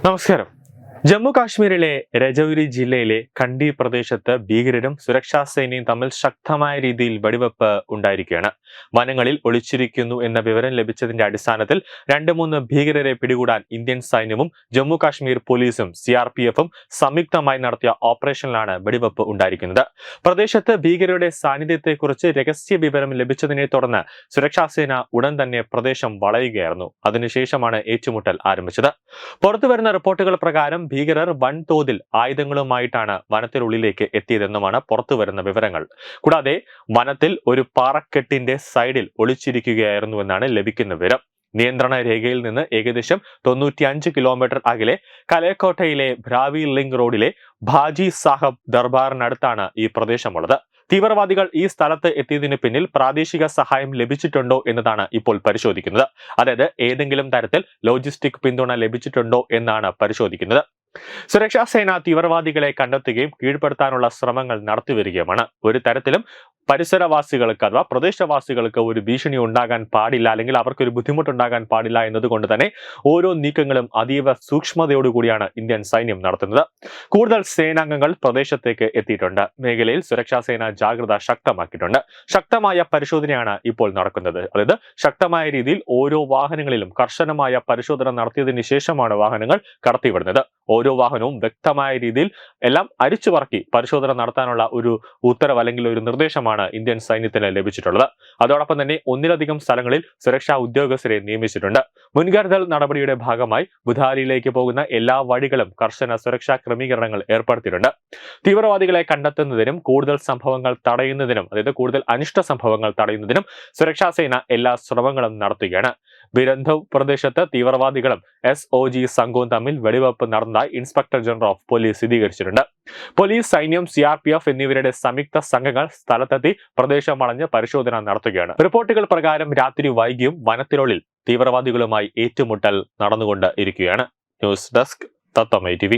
നമസ്കാരം ജമ്മു കാശ്മീരിലെ രജൌരി ജില്ലയിലെ കണ്ടി പ്രദേശത്ത് ഭീകരരും സുരക്ഷാ സേനയും തമ്മിൽ ശക്തമായ രീതിയിൽ വെടിവെപ്പ് ഉണ്ടായിരിക്കുകയാണ്. വനങ്ങളിൽ ഒളിച്ചിരിക്കുന്നു എന്ന വിവരം ലഭിച്ചതിന്റെ അടിസ്ഥാനത്തിൽ രണ്ട് മൂന്ന് ഭീകരരെ പിടികൂടാൻ ഇന്ത്യൻ സൈന്യവും ജമ്മു കാശ്മീർ പോലീസും സി സംയുക്തമായി നടത്തിയ ഓപ്പറേഷനിലാണ് വെടിവെപ്പ് ഉണ്ടായിരിക്കുന്നത്. പ്രദേശത്ത് ഭീകരരുടെ സാന്നിധ്യത്തെക്കുറിച്ച് രഹസ്യ വിവരം ലഭിച്ചതിനെ തുടർന്ന് സുരക്ഷാ സേന ഉടൻ തന്നെ പ്രദേശം വളയുകയായിരുന്നു. അതിനുശേഷമാണ് ഏറ്റുമുട്ടൽ ആരംഭിച്ചത്. പുറത്തുവരുന്ന റിപ്പോർട്ടുകൾ പ്രകാരം ഭീകരർ വൻതോതിൽ ആയുധങ്ങളുമായിട്ടാണ് വനത്തിനുള്ളിലേക്ക് എത്തിയതെന്നുമാണ് പുറത്തുവരുന്ന വിവരങ്ങൾ. കൂടാതെ വനത്തിൽ ഒരു പാറക്കെട്ടിന്റെ സൈഡിൽ ഒളിച്ചിരിക്കുകയായിരുന്നുവെന്നാണ് ലഭിക്കുന്ന വിവരം. നിയന്ത്രണ രേഖയിൽ നിന്ന് ഏകദേശം തൊണ്ണൂറ്റിയഞ്ച് കിലോമീറ്റർ അകലെ കലേക്കോട്ടയിലെ ഭ്രാവി ലിങ്ക് റോഡിലെ ഭാജി സാഹബ് ദർബാറിനടുത്താണ് ഈ പ്രദേശമുള്ളത്. തീവ്രവാദികൾ ഈ സ്ഥലത്ത് എത്തിയതിനു പിന്നിൽ പ്രാദേശിക സഹായം ലഭിച്ചിട്ടുണ്ടോ എന്നതാണ് ഇപ്പോൾ പരിശോധിക്കുന്നത്. അതായത് ഏതെങ്കിലും തരത്തിൽ ലോജിസ്റ്റിക് പിന്തുണ ലഭിച്ചിട്ടുണ്ടോ എന്നാണ് പരിശോധിക്കുന്നത്. സുരക്ഷാ സേന തീവ്രവാദികളെ കണ്ടെത്തുകയും കീഴ്പ്പെടുത്താനുള്ള ശ്രമങ്ങൾ നടത്തിവരികയുമാണ്. ഒരു തരത്തിലും പരിസരവാസികൾക്ക് അഥവാ പ്രദേശവാസികൾക്ക് ഒരു ഭീഷണി ഉണ്ടാകാൻ പാടില്ല അല്ലെങ്കിൽ അവർക്കൊരു ബുദ്ധിമുട്ടുണ്ടാകാൻ പാടില്ല എന്നതുകൊണ്ട് തന്നെ ഓരോ നീക്കങ്ങളും അതീവ സൂക്ഷ്മതയോടുകൂടിയാണ് ഇന്ത്യൻ സൈന്യം നടത്തുന്നത്. കൂടുതൽ സേനാംഗങ്ങൾ പ്രദേശത്തേക്ക് എത്തിയിട്ടുണ്ട്. മേഖലയിൽ സുരക്ഷാ സേന ജാഗ്രത ശക്തമാക്കിയിട്ടുണ്ട്. ശക്തമായ പരിശോധനയാണ് ഇപ്പോൾ നടക്കുന്നത്. അതായത് ശക്തമായ രീതിയിൽ ഓരോ വാഹനങ്ങളിലും കർശനമായ പരിശോധന നടത്തിയതിന് ശേഷമാണ് വാഹനങ്ങൾ കടത്തിവിടുന്നത്. ഓരോ വാഹനവും വ്യക്തമായ രീതിയിൽ എല്ലാം അരിച്ചു പറക്കി പരിശോധന നടത്താനുള്ള ഒരു ഉത്തരവ് അല്ലെങ്കിൽ ഒരു നിർദ്ദേശമാണ് ഇന്ത്യൻ സൈന്യത്തിന് ലഭിച്ചിട്ടുള്ളത്. അതോടൊപ്പം തന്നെ ഒന്നിലധികം സ്ഥലങ്ങളിൽ സുരക്ഷാ ഉദ്യോഗസ്ഥരെ നിയമിച്ചിട്ടുണ്ട്. മുൻകരുതൽ നടപടിയുടെ ഭാഗമായി ബുധാലിയിലേക്ക് പോകുന്ന എല്ലാ വഴികളും കർശന സുരക്ഷാ ക്രമീകരണങ്ങൾ ഏർപ്പെടുത്തിയിട്ടുണ്ട്. തീവ്രവാദികളെ കണ്ടെത്തുന്നതിനും കൂടുതൽ സംഭവങ്ങൾ തടയുന്നതിനും അതായത് കൂടുതൽ അനിഷ്ട സംഭവങ്ങൾ തടയുന്നതിനും സുരക്ഷാ സേന എല്ലാ ശ്രമങ്ങളും നടത്തുകയാണ്. ബിരന്ധവ് പ്രദേശത്ത് തീവ്രവാദികളും എസ് ഒ ജി സംഘവും തമ്മിൽ വെടിവെപ്പ് നടന്നതായി ഇൻസ്പെക്ടർ ജനറൽ ഓഫ് പോലീസ് സ്ഥിരീകരിച്ചിട്ടുണ്ട്. പോലീസ് സൈന്യം സി ആർ പി എഫ് എന്നിവരുടെ സംയുക്ത സംഘങ്ങൾ സ്ഥലത്തെത്തി പ്രദേശം വളഞ്ഞ് പരിശോധന നടത്തുകയാണ്. റിപ്പോർട്ടുകൾ പ്രകാരം രാത്രി വൈകിയും വനത്തിനുള്ളിൽ തീവ്രവാദികളുമായി ഏറ്റുമുട്ടൽ നടന്നുകൊണ്ട് ഇരിക്കുകയാണ് ന്യൂസ് ഡെസ്ക് തത്തമൈ ടി